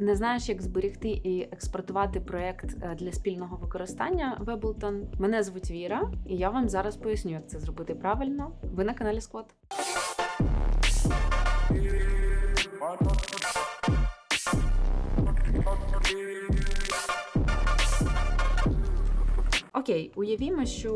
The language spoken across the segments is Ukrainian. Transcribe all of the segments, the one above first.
Не знаєш, як зберегти і експортувати проект е, для спільного використання Веблтон. Мене звуть Віра, і я вам зараз поясню, як це зробити правильно. Ви на каналі Squad. Окей, уявімо, що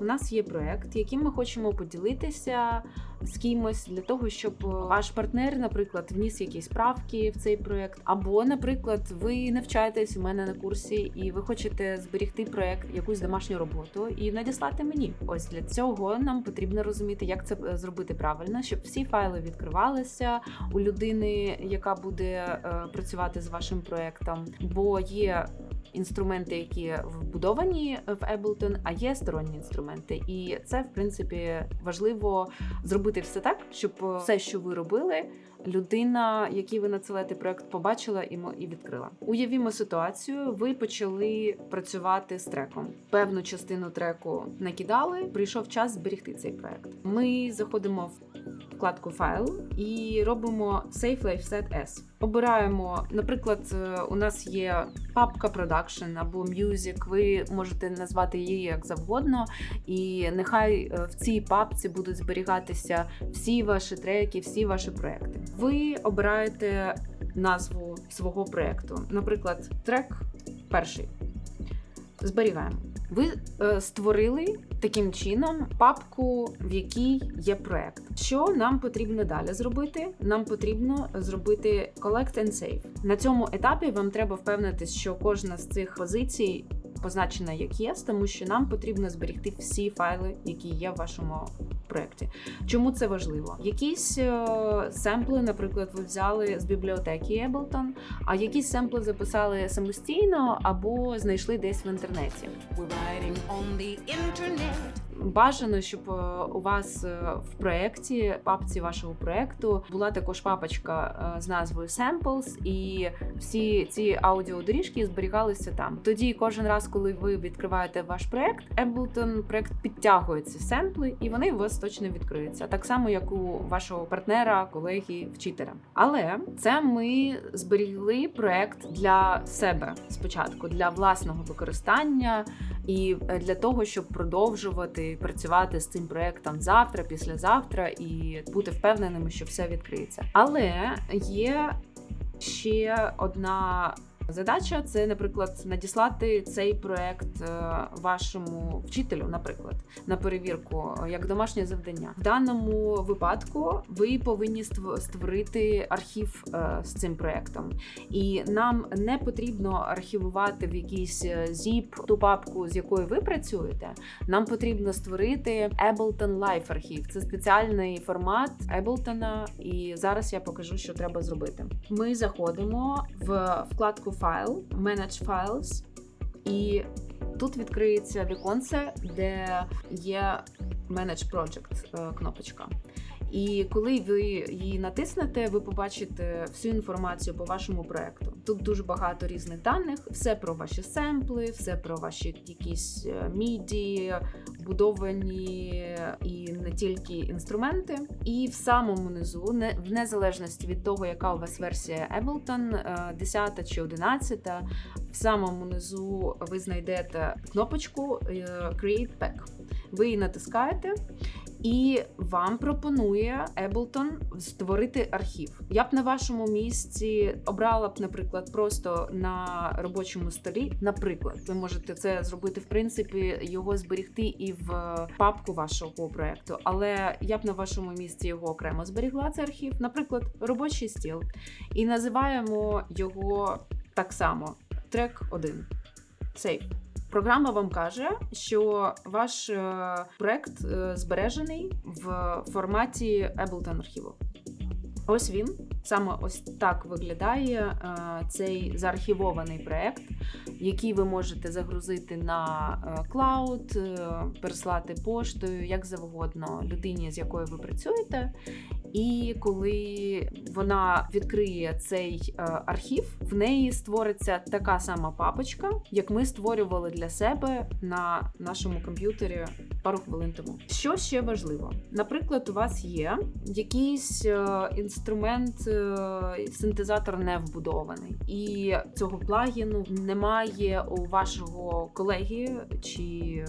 у нас є проект, яким ми хочемо поділитися з кимось для того, щоб ваш партнер, наприклад, вніс якісь правки в цей проект, або, наприклад, ви навчаєтесь у мене на курсі, і ви хочете зберігти проект, якусь домашню роботу і надіслати мені. Ось для цього нам потрібно розуміти, як це е, зробити правильно, щоб всі файли відкривалися у людини, яка буде е, працювати з вашим проектом, бо є інструменти, які вбудовані в Ableton, а є сторонні інструменти. І це, в принципі, важливо зробити все так, щоб все, що ви робили, людина, якій ви надсилаєте проект, побачила і відкрила. Уявімо ситуацію. Ви почали працювати з треком. Певну частину треку накидали. Прийшов час зберігти цей проект. Ми заходимо в вкладку файл і робимо Save Life Set As. Обираємо, наприклад, е, у нас є папка Production або Music. Ви можете назвати її як завгодно, і нехай е, в цій папці будуть зберігатися всі ваші треки, всі ваші проекти. Ви обираєте назву свого проекту. Наприклад, трек перший. Зберігаємо. Ви е, створили таким чином папку, в якій є проект. Що нам потрібно далі зробити? Нам потрібно зробити Collect and Save. На цьому етапі вам треба впевнитись, що кожна з цих позицій позначена як ЄС, тому що нам потрібно зберігти всі файли, які є в вашому проєкті. Чому це важливо? Якісь е, семпли, наприклад, ви взяли з бібліотеки Ableton, а якісь семпли записали самостійно або знайшли десь в інтернеті. Бажано, щоб е, у вас е, в проєкті, папці вашого проєкту, була також папочка е, з назвою Samples, і всі ці аудіодоріжки зберігалися там. Тоді кожен раз, коли ви відкриваєте ваш проєкт, Ableton проєкт підтягує ці семпли, і вони у вас точно відкриються. Так само, як у вашого партнера, колеги, вчителя. Але це ми зберігли проєкт для себе спочатку, для власного використання. І е, для того, щоб продовжувати працювати з цим проектом завтра, післязавтра і бути впевненими, що все відкриється. Але є ще одна. Задача це, наприклад, надіслати цей проект е, вашому вчителю, наприклад, на перевірку е, як домашнє завдання. В даному випадку ви повинні створити архів е, з цим проектом. І нам не потрібно архівувати в якийсь zip ту папку, з якою ви працюєте. Нам потрібно створити Ableton Live архів. Це спеціальний формат Ableton, і зараз я покажу, що треба зробити. Ми заходимо в вкладку Файл, Manage Files, і тут відкриється віконце, де є Manage Project е, кнопочка. І коли ви її натиснете, ви побачите всю інформацію по вашому проекту. Тут дуже багато різних даних, все про ваші семпли, все про ваші якісь е, міді, будовані і не тільки інструменти. І в самому низу, не в незалежності від того, яка у вас версія Ableton, е, 10 чи 11, в самому низу ви знайдете кнопочку е, Create Pack. Ви її натискаєте. І вам пропонує Ableton створити архів. Я б на вашому місці обрала б, наприклад, просто на робочому столі. Наприклад, ви можете це зробити, в принципі, його зберігти і в папку вашого проекту. Але я б на вашому місці його окремо зберігла цей архів, наприклад, робочий стіл, і називаємо його так само: трек 1. Сейф. Програма вам каже, що ваш е, проект е, збережений в форматі Ableton архіву. Ось він. Саме ось так виглядає е, цей заархівований проект, який ви можете загрузити на клауд, переслати поштою, як завгодно людині, з якою ви працюєте. І коли вона відкриє цей е, архів, в неї створиться така сама папочка, як ми створювали для себе на нашому комп'ютері пару хвилин тому. Що ще важливо? Наприклад, у вас є якийсь е, інструмент, е, синтезатор не вбудований, і цього плагіну немає у вашого колеги чи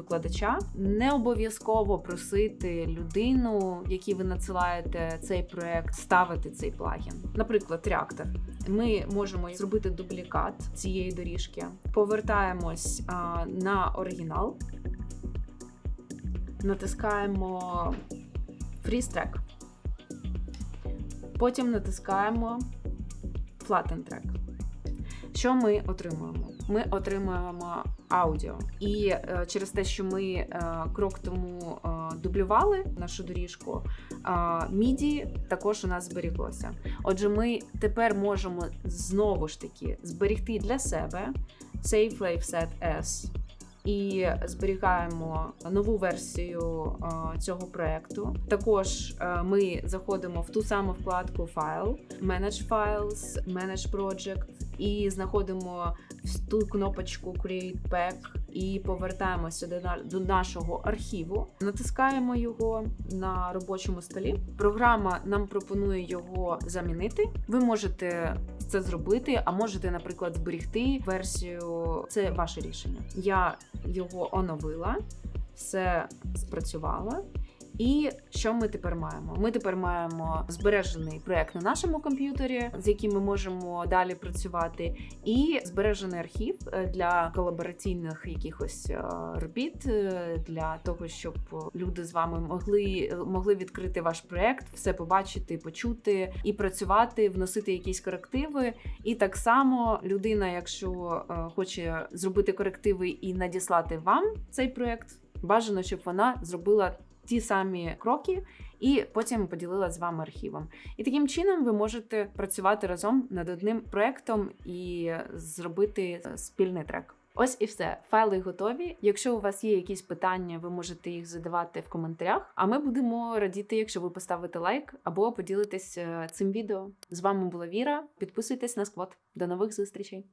викладача. Не обов'язково просити людину, якій ви надсилаєте цей проект, ставити цей плагін. Наприклад, реактор. Ми можемо зробити дублікат цієї доріжки. Повертаємось а, на оригінал, натискаємо Track. Потім натискаємо Flatten Track. Що ми отримуємо? Ми отримуємо аудіо. І е, через те, що ми е, крок тому е, дублювали нашу доріжку, міді також у нас зберіглося. Отже, ми тепер можемо знову ж таки зберігти для себе Save Wave Set S і зберігаємо нову версію е, цього проекту. Також е, ми заходимо в ту саму вкладку File, Manage Files, Manage Project і знаходимо ту кнопочку Create Pack і повертаємося до нашого архіву. Натискаємо його на робочому столі. Програма нам пропонує його замінити. Ви можете це зробити, а можете, наприклад, зберігти версію. Це ваше рішення. Я його оновила, все спрацювало. І що ми тепер маємо? Ми тепер маємо збережений проект на нашому комп'ютері, з яким ми можемо далі працювати, і збережений архів е, для колабораційних якихось е, робіт, е, для того, щоб люди з вами могли, могли відкрити ваш проект, все побачити, почути і працювати, вносити якісь корективи. І так само людина, якщо хоче зробити корективи і надіслати вам цей проект, бажано, щоб вона зробила ті самі кроки. І потім поділила з вами архівом. І таким чином ви можете працювати разом над одним проектом і зробити е, спільний трек. Ось і все. Файли готові. Якщо у вас є якісь питання, ви можете їх задавати в коментарях. А ми будемо радіти, якщо ви поставите лайк або поділитесь е, цим відео. З вами була Віра. Підписуйтесь на сквот. До нових зустрічей.